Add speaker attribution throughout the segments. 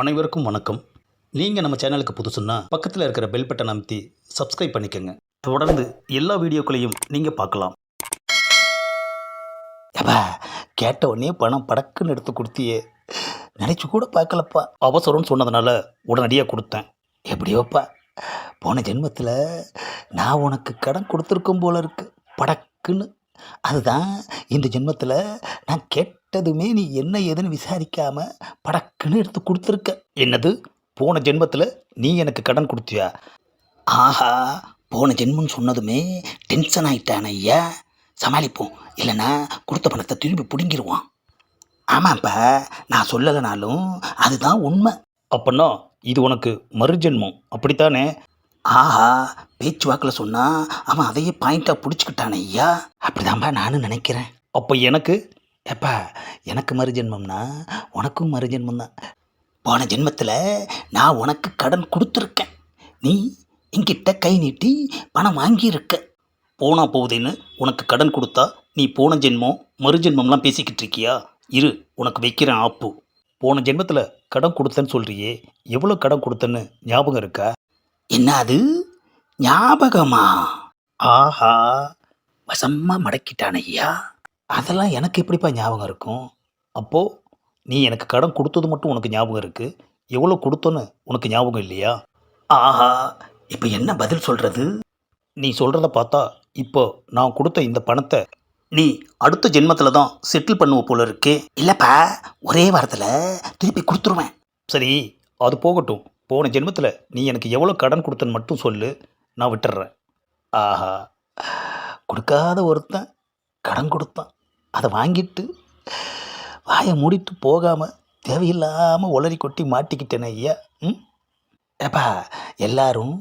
Speaker 1: அனைவருக்கும் வணக்கம். நீங்கள் நம்ம சேனலுக்கு புதுசுன்னா பக்கத்தில் இருக்கிற பெல் பட்டன் அமைத்தி சப்ஸ்கிரைப் பண்ணிக்கோங்க. தொடர்ந்து எல்லா வீடியோக்களையும் நீங்கள் பார்க்கலாம். ஏப்பா கேட்ட உடனே பணம் படக்குன்னு எடுத்து கொடுத்தியே. நினச்சி கூட பார்க்கலப்பா. அவசரம்னு சொன்னதுனால உடனடியாக கொடுத்தேன். எப்படியோப்பா போன ஜென்மத்தில் நான் உனக்கு கடன் கொடுத்துருக்கும் போல இருக்கு. படக்குன்னு. அதுதான் இந்த ஜென்மத்தில் நான் கேட்டதுமே நீ என்ன ஏதுன்னு விசாரிக்காம படக்குன்னு எடுத்து கொடுத்துருக்க. என்னது? போன ஜென்மத்தில் நீ எனக்கு கடன் கொடுத்தியா? ஆஹா போன ஜென்மம்னு சொன்னதுமே டென்ஷன் ஆகிட்டான ஐயா. சமாளிப்போம். இல்லைன்னா கொடுத்த பணத்தை திரும்பி பிடுங்கிடுவான் ஆமாப்பா நான் சொல்லலைனாலும் அதுதான் உண்மை. அப்படின்னா இது உனக்கு மறுஜென்மம். அப்படித்தானே? ஆஹா பேச்சு வாக்கில் சொன்னா அவன் அதையே பாயிண்ட்டாக பிடிச்சிக்கிட்டானே ஐயா. அப்படிதான்ப்பா நானும் நினைக்கிறேன். அப்போ எனக்கு எப்பா எனக்கு மறுஜென்மம்னா உனக்கும் மறுஜென்மம் தான் போன ஜென்மத்தில் நான் உனக்கு கடன் கொடுத்துருக்கேன். நீ என்கிட்ட கை நீட்டி பணம் வாங்கியிருக்க. போனா போகுதேன்னு உனக்கு கடன் கொடுத்தா நீ போன ஜென்மம் மறு ஜென்மம்லாம் பேசிக்கிட்டு இருக்கியா? இரு உனக்கு வைக்கிறேன் ஆப்பு. போன ஜென்மத்தில் கடன் கொடுத்தேன்னு சொல்கிறியே எவ்வளோ கடன் கொடுத்தேன்னு ஞாபகம் இருக்கா? என்ன அது ஞாபகமா? ஆஹா வசமா மடக்கிட்டான் ஐயா. அதெல்லாம் எனக்கு எப்படிப்பா ஞாபகம் இருக்கும்? அப்போது நீ எனக்கு கடன் கொடுத்தது மட்டும் உனக்கு ஞாபகம் இருக்குது எவ்வளோ கொடுத்தோன்னு உனக்கு ஞாபகம் இல்லையா? ஆஹா இப்போ என்ன பதில் சொல்கிறது நீ சொல்கிறத பார்த்தா இப்போ நான் கொடுத்த இந்த பணத்தை நீ அடுத்த ஜென்மத்தில் தான் செட்டில் பண்ணுவ போல இருக்கே. இல்லைப்பா ஒரே வாரத்தில் திருப்பி கொடுத்துருவேன். சரி அது போகட்டும். போன ஜென்மத்தில் நீ எனக்கு எவ்வளோ கடன் கொடுத்தன்னு மட்டும் சொல்லு நான் விட்டுறேன். ஆஹா. கொடுக்காத ஒருத்தன் கடன் கொடுத்தான். அதை வாங்கிட்டு வாயை மூடிட்டு போகாமல் தேவையில்லாமல் உளறி கொட்டி மாட்டிக்கிட்டேனே ஐயா. ம்? ஏப்பா எல்லாரும்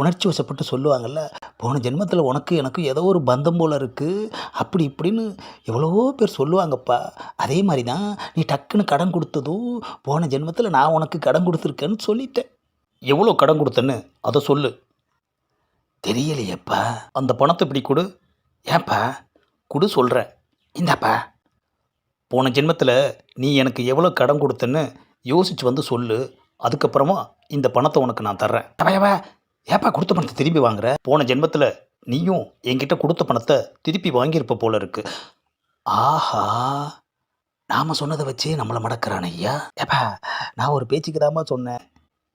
Speaker 1: உணர்ச்சி வசப்பட்டு சொல்லுவாங்கள்ல போன ஜென்மத்தில் உனக்கு எனக்கு ஏதோ ஒரு பந்தம் போல் இருக்குது அப்படி இப்படின்னு எவ்வளவோ பேர் சொல்லுவாங்கப்பா. அதே மாதிரி தான் நீ டக்குன்னு கடன் கொடுத்ததும் போன ஜென்மத்தில் நான் உனக்கு கடன் கொடுத்துருக்கேன்னு சொல்லிட்டேன். எவ்வளோ கடன் கொடுத்தேன்னு? அதை சொல்லு. தெரியலையேப்பா. அந்த பணத்தை இப்படி கொடு. ஏப்பா கொடு சொல்கிறேன் இந்தாப்பா. போன ஜென்மத்தில் நீ எனக்கு எவ்வளோ கடன் கொடுத்தேன்னு யோசிச்சு வந்து சொல்லு. அதுக்கப்புறமா இந்த பணத்தை உனக்கு நான் தர்றேன். தவையவ ஏப்பா கொடுத்த பணத்தை திருப்பி வாங்குற? போன ஜென்மத்தில் நீயும் என்கிட்ட கொடுத்த பணத்தை திருப்பி வாங்கியிருப்ப போல இருக்கு. ஆஹா நாம் சொன்னதை வச்சே நம்மளை மடக்கிறான் ஐயா. ஏப்பா நான் ஒரு பேச்சுக்கு சொன்னேன்.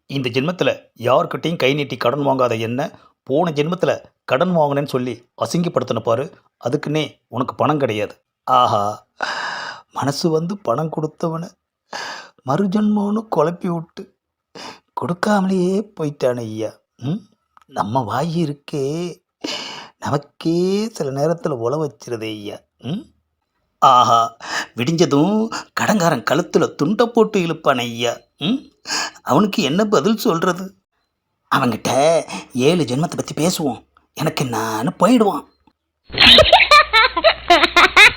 Speaker 1: இந்த ஜென்மத்தில் யார்கிட்டையும் கை நீட்டி கடன் வாங்காத என்ன? போன ஜென்மத்தில் கடன் வாங்கினேன்னு சொல்லி அசிங்கப்படுத்தின பாரு அதுக்குன்னே உனக்கு பணம் கிடையாது. ஆஹா மனசு வந்து பணம் கொடுத்தவனை மறுஜன்மோன்னு குழப்பி விட்டு கொடுக்காமலேயே போயிட்டான் ஐயா ம் நம்ம வாய் இருக்கே நமக்கே சில நேரத்தில் உழ வச்சிருதே ஐயா ம் ஆஹா விடிஞ்சதும் கடங்காரன் கழுத்தில் துண்டை போட்டு இழுப்பான் ஐயா ம் அவனுக்கு என்ன பதில் சொல்கிறது அவன்கிட்ட ஏழு ஜென்மத்தை பற்றி பேசுவோம். எனக்கு நான் போயிடுவான்.